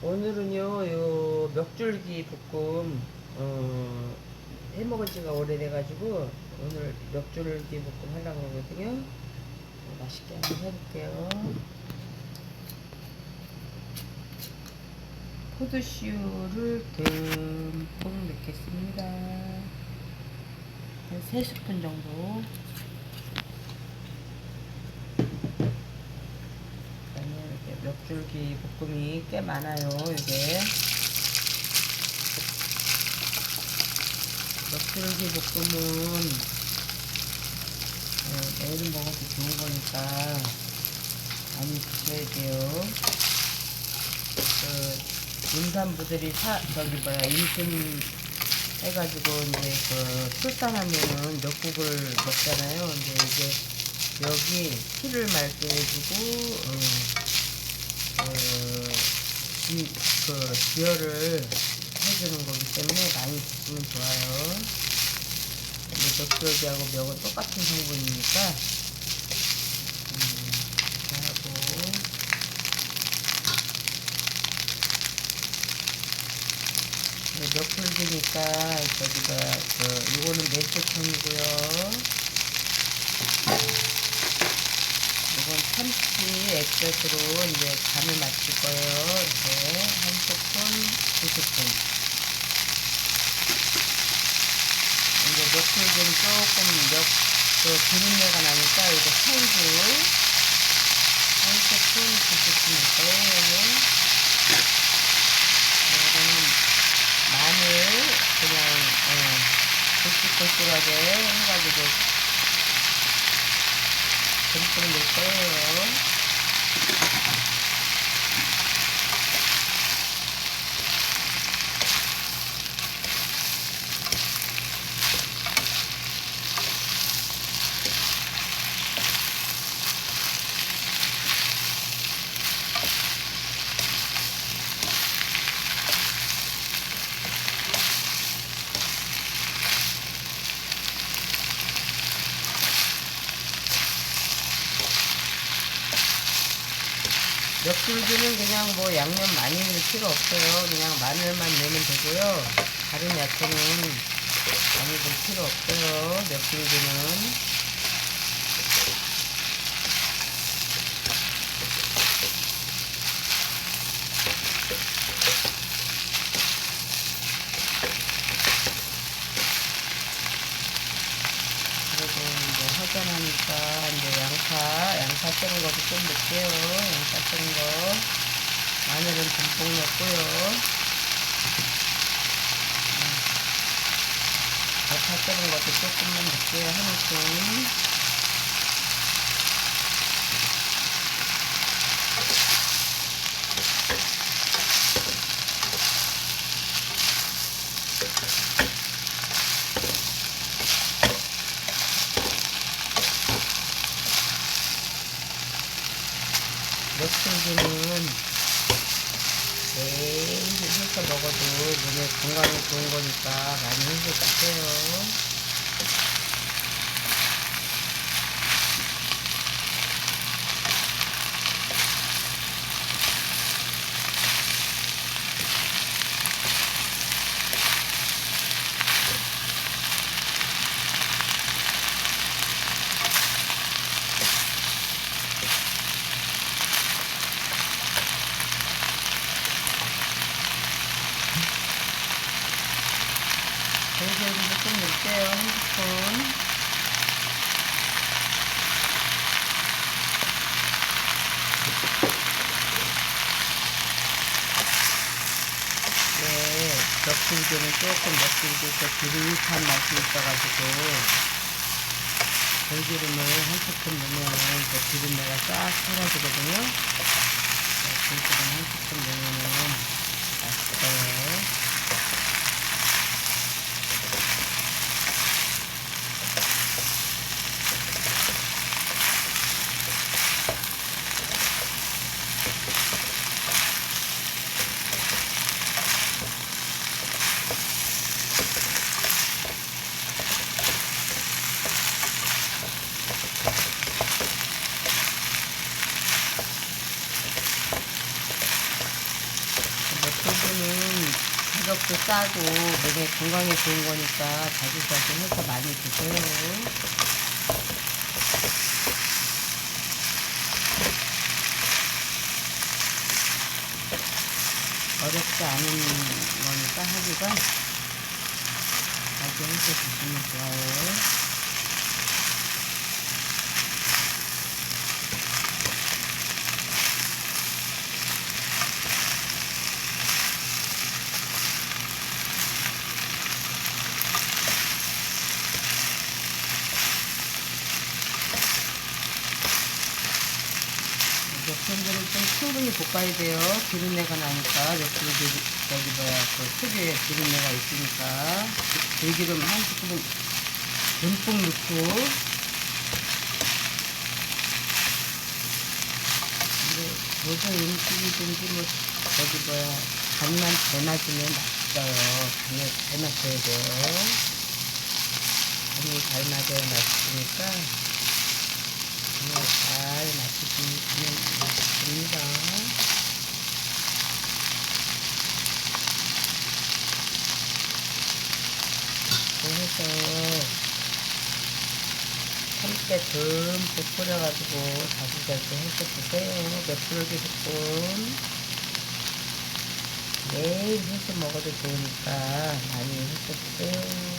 오늘은요, 요 멱줄기 볶음, 어, 해 먹은 지가 오래돼가지고, 오늘 멱줄기 볶음 하려고 하거든요. 어, 맛있게 한번 해볼게요. 포도씨유를 듬뿍 넣겠습니다. 한 3스푼 정도. 그다음에 멱줄기 볶음이 꽤 많아요, 이게. 멱줄기 볶음은 어, 매일 먹어도 좋은 거니까 많이 드셔야 돼요. 그 임산부들이 사 저기 뭐야 임신 해가지고 이제 그 출산하면은 멱국을 먹잖아요. 근데 이제 여기 피를 맑게 해주고 어, 그, 지, 그 지혈을 해주는 거기 때문에 많이 드시면 좋아요. 근데 멱살기하고 멱은 똑같은 성분이니까 음, 하고 몇 풀기니까 저기가 그 이거는 매실청이고요. 참치 액젓으로 이제 간을 맞출 거예요. 이렇게 한 스푼, 두 스푼. 이제 몇 풀기는 조금 몇, 그 비린내가 나니까 이거 생주 한 스푼, 두 스푼일 거예요. 이거는 마늘 그냥 어, 고슬고슬하게 해가지고 듬뿍 넣을 거예요. 멱줄기는 그냥 뭐 양념 많이 넣을 필요 없어요. 그냥 마늘만 넣으면 되고요. 다른 야채는 많이 넣을 필요 없어요. 멱줄기는. 그리고 이제 허전하니까 이제 양파 썰은 것도 좀 넣을게요. 양파 썰은 거. 마늘은 듬뿍 넣고요. 음. 양파 썰은 것도 조금만 넣을게요. 한 움큼. 멱살기는 매일 해서 먹어도 몸에 건강에 좋은 거니까 많이 해서 드세요. 돼지고기도 좀 넣을게요. 한 스푼. 네, 덕질기는 조금 덕질기에서 비릿한 맛이 있어가지고 들기름을 한 스푼 넣으면 그 비린내가 싹 사라지거든요. 네, 들기름 한 스푼 넣으면 가격도 싸고 몸에 건강에 좋은 거니까 자주자주 해서 많이 드세요. 어렵지 않은 거니까 하기가 자주 해서 드시면 좋아요. 몇분들은 좀 충분히 볶아야 돼요. 기름내가 나니까 여기 뭐야 그 특유의 기름내가 있으니까 들기름 한 스푼 듬뿍 넣고 근데 무슨 음식이든지 뭐 저기 뭐야 간만 잘 맞으면 맛있어요. 간을 잘 맞춰야 돼요. 간이 잘 맞아야 맛있으니까 그냥 잘 맞추시면 맛있습니다. 그래서 함께 듬뿍 뿌려가지고 자주자주 해서 드세요. 몇 프로기 볶음. 매일 해서 먹어도 좋으니까 많이 해서 드세요.